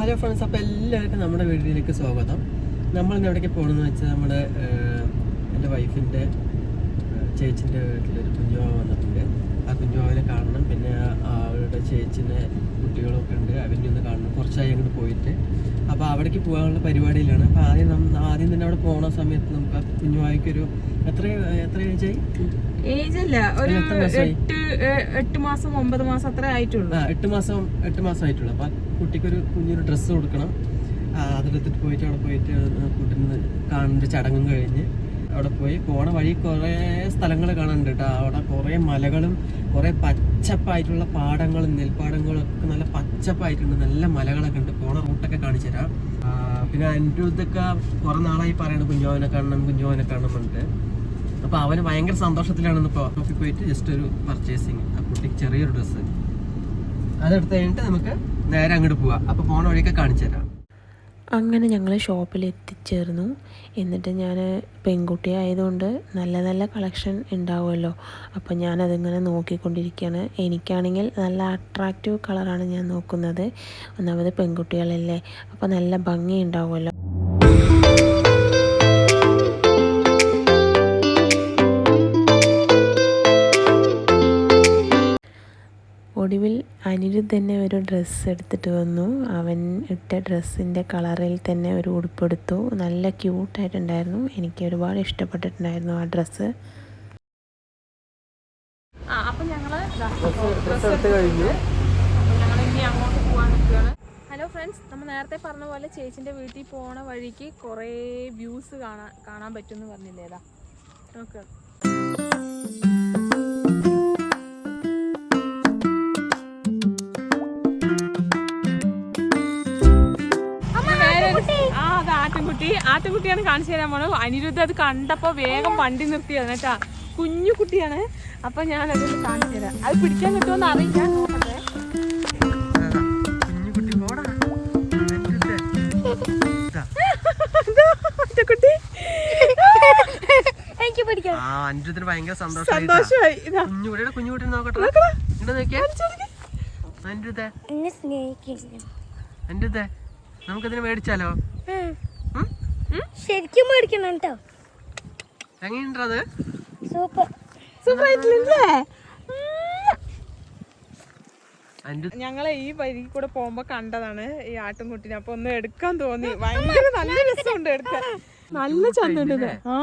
Hello friends അപ്പോൾ എല്ലാവർക്കും നമ്മുടെ വീട്ടിലേക്ക് സ്വാഗതം. നമ്മൾ ഇന്ന് എവിടേക്ക് പോകണമെന്ന് വെച്ചാൽ നമ്മുടെ എന്റെ വൈഫിന്റെ ചേച്ചിന്റെ വീട്ടിലൊരു കുഞ്ഞുമാവ് വന്നിട്ടുണ്ട്. ആ കുഞ്ഞുമാവിനെ കാണണം. പിന്നെ അവരുടെ ചേച്ചിനെ കുട്ടികളൊക്കെ ഉണ്ട്. അവരിനെ ഒന്ന് കാണണം. കുറച്ചായി അങ്ങോട്ട് പോയിട്ട്. അപ്പോൾ അവിടേക്ക് പോകാനുള്ള പരിപാടിയിലാണ്. അപ്പോൾ ആദ്യം ആദ്യം തന്നെ അവിടെ പോണ സമയത്ത് നമുക്ക് ആ കുഞ്ഞുമാവിക്കൊരു എത്ര എത്ര ഏജായി ഏജ് അല്ല ഒരു? എട്ട് എട്ട് മാസം ഒമ്പത് മാസം അത്ര ആയിട്ടുള്ളൂ. എട്ട് മാസം എട്ട് മാസം ആയിട്ടുള്ളൂ. അപ്പൊ കുട്ടിക്കൊരു കുഞ്ഞൊരു ഡ്രസ്സ് കൊടുക്കണം. അതെടുത്തിട്ട് പോയിട്ട് അവിടെ പോയിട്ട് കുട്ടീനെ കാണുന്ന ചടങ്ങും കഴിഞ്ഞ് അവിടെ പോയി. പോണ വഴി കുറേ സ്ഥലങ്ങൾ കാണാനുണ്ട് കേട്ടോ അവിടെ കുറേ മലകളും കുറേ പച്ചപ്പായിട്ടുള്ള പാടങ്ങളും നെൽപ്പാടങ്ങളും ഒക്കെ നല്ല പച്ചപ്പായിട്ടുണ്ട്. നല്ല മലകളൊക്കെ ഉണ്ട്. പോണ റൂട്ടൊക്കെ കാണിച്ചു തരാം പിന്നെ ഇതൊക്കെ കുറേ നാളായി പറയണം കുഞ്ഞോനെ കാണണം കുഞ്ഞോനെ കാണണം എന്നിട്ട് അപ്പൊ അവന് ഭയങ്കര സന്തോഷത്തിലാണ് ഇപ്പോൾ ഷോപ്പിൽ പോയിട്ട് ജസ്റ്റ് ഒരു പർച്ചേസിങ് ആ കുട്ടിക്ക് ചെറിയൊരു ഡ്രസ്സ് അതെടുത്ത് കഴിഞ്ഞിട്ട് നമുക്ക് നേരെ അങ്ങോട്ട് പോവാം. അപ്പൊ പോണ വഴിയൊക്കെ കാണിച്ചു തരാം. അങ്ങനെ ഞങ്ങൾ ഷോപ്പിൽ എത്തിച്ചേർന്നു. എന്നിട്ട് ഞാൻ പെൺകുട്ടി ആയതുകൊണ്ട് നല്ല നല്ല കളക്ഷൻ ഉണ്ടാവുമല്ലോ. അപ്പോൾ ഞാനതിങ്ങനെ നോക്കിക്കൊണ്ടിരിക്കുകയാണ്. എനിക്കാണെങ്കിൽ നല്ല അട്രാക്റ്റീവ് കളറാണ് ഞാൻ നോക്കുന്നത്. ഒന്നാമത് പെൺകുട്ടികളല്ലേ. അപ്പോൾ നല്ല ഭംഗി ഉണ്ടാവുമല്ലോ അനിരുദ്ധ് തന്നെ ഒരു ഡ്രസ്സ് എടുത്തിട്ട് വന്നു. അവൻ ഇട്ട ഡ്രസ്സിന്റെ കളറിൽ തന്നെ ഒരു ഉടുപ്പെടുത്തു നല്ല ക്യൂട്ടായിട്ടുണ്ടായിരുന്നു എനിക്ക് ഒരുപാട് ഇഷ്ടപ്പെട്ടിട്ടുണ്ടായിരുന്നു ആ ഡ്രസ്സ് ഹലോ ഫ്രണ്ട്സ് നമ്മൾ നേരത്തെ പറഞ്ഞ പോലെ ചേച്ചിന്റെ വീട്ടിൽ പോണ വഴിക്ക് കുറേ വ്യൂസ് കാണാൻ കാണാൻ പറ്റുമെന്ന് പറഞ്ഞില്ലേ ഏതാ അത് ആട്ടിൻകുട്ടി. ആട്ടിൻകുട്ടിയാണ് കാണിച്ചു തരാൻ പോണത്. അനിരുദ്ധ അത് കണ്ടപ്പോ വേഗം വണ്ടി നിർത്തിയത് കേട്ടാ. കുഞ്ഞു കുട്ടിയാണ്. അപ്പൊ ഞാൻ അതൊന്ന് കാണിച്ചു തരാം. അത് പിടിക്കാൻ കിട്ടുമെന്ന് അറിയില്ല. നോക്കട്ടെ കുഞ്ഞു കുട്ടി പോടാ കുട്ടി എനിക്ക് പിടിക്കാം. അഞ്ചത്തിന് ഭയങ്കര സന്തോഷമായി. കുഞ്ഞുകുട്ടിയുടെ കുഞ്ഞുകുട്ടി നോക്കട്ടെ. നോക്കിയാ. അഞ്ചുത്തെ അഞ്ചുത്തെ നമുക്കതിന് മേടിച്ചാലോ? ശരിക്കും മേടിക്കണം കേട്ടോ എങ്ങനെയുണ്ടത്? സൂപ്പർ. സൂപ്പർ ആയിട്ടില്ലേ ഞങ്ങളെ ഈ വരി കൂടെ പോകുമ്പോ കണ്ടതാണ് ഈ ആട്ടുംകുട്ടിനെ. അപ്പൊ ഒന്ന് എടുക്കാൻ തോന്നി. ഭയങ്കര നല്ല രസമുണ്ട് എടുക്കാൻ. നല്ല ചന്തമുണ്ട് ആ.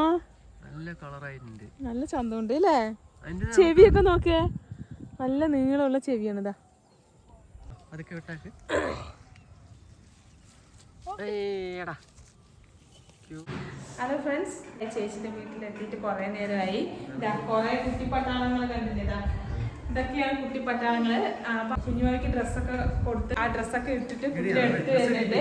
നല്ല കളറായിട്ടുണ്ട്. നല്ല ചന്തമുണ്ട് അല്ലേ അതിന്റെ ചെവിയൊക്കെ നോക്കേ. നല്ല നീളമുള്ള ചെവിയാണിതാ. അതൊക്കെ ഹലോ ഫ്രണ്ട്സ് ചേച്ചിന്റെ വീട്ടിലെത്തിയിട്ട് കുറെ നേരമായി. ഇതാ കുറെ കുട്ടിപ്പട്ടാളങ്ങൾ കണ്ടില്ലേ? ഇതാ ഇതൊക്കെയാണ് കുട്ടിപ്പട്ടാളങ്ങൾ. അപ്പൊ കുഞ്ഞുമാർക്ക് ഡ്രസ്സൊക്കെ കൊടുത്ത് ആ ഡ്രസ്സൊക്കെ ഇട്ടിട്ട് കുട്ടി എടുത്ത് വരുന്നുണ്ട്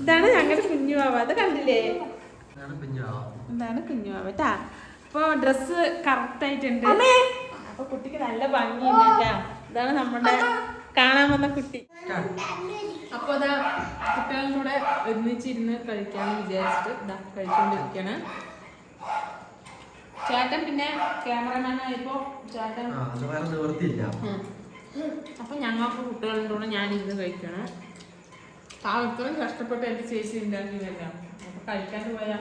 ഇതാണ് ഞങ്ങളുടെ കുഞ്ഞുമാവ അത് കണ്ടില്ലേ? എന്താണ് ഇതാണ് കുഞ്ഞുമാവ കേട്ടാ അപ്പൊ ഡ്രസ്സ് കറക്റ്റ് ആയിട്ടുണ്ട്. അപ്പൊ കുട്ടിക്ക് നല്ല ഭംഗിയുണ്ട് ഇതാണ് നമ്മുടെ കാണാൻ വന്ന കുട്ടി. അപ്പൊ അതാ കുട്ടികളുടെ കൂടെ ഒരുമിച്ചിരുന്ന് കഴിക്കാന്ന് വിചാരിച്ചിട്ട് ഇതാ കഴിച്ചുകൊണ്ടിരിക്കാണ് ചേട്ടൻ പിന്നെ ക്യാമറമാൻ ആയപ്പോ ചേട്ടൻ. അപ്പൊ ഞങ്ങൾക്ക് കുട്ടികളുടെ കൂടെ ഞാൻ ഇരുന്ന് കഴിക്കണം. ആ ഇത്രയും കഷ്ടപ്പെട്ട് എന്റെ ചേച്ചി ഉണ്ടാക്കിയതല്ല? അപ്പൊ കഴിക്കാണ്ട് പോയാ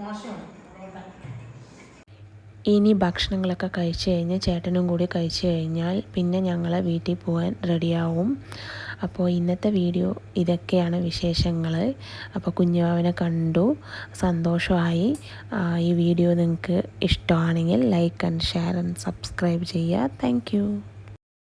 മോശമാണ്. അതുകൊണ്ടാ. ഇനി ഭക്ഷണങ്ങളൊക്കെ കഴിച്ചു കഴിഞ്ഞ് ചേട്ടനും കൂടി കഴിച്ചു കഴിഞ്ഞാൽ പിന്നെ ഞങ്ങൾ വീട്ടിൽ പോകാൻ റെഡിയാവും. അപ്പോൾ ഇന്നത്തെ വീഡിയോ ഇതൊക്കെയാണ് വിശേഷങ്ങൾ. അപ്പോൾ കുഞ്ഞുവാവിനെ കണ്ടു. സന്തോഷമായി. ഈ വീഡിയോ നിങ്ങൾക്ക് ഇഷ്ടമാണെങ്കിൽ like and share and subscribe ചെയ്യുക. താങ്ക്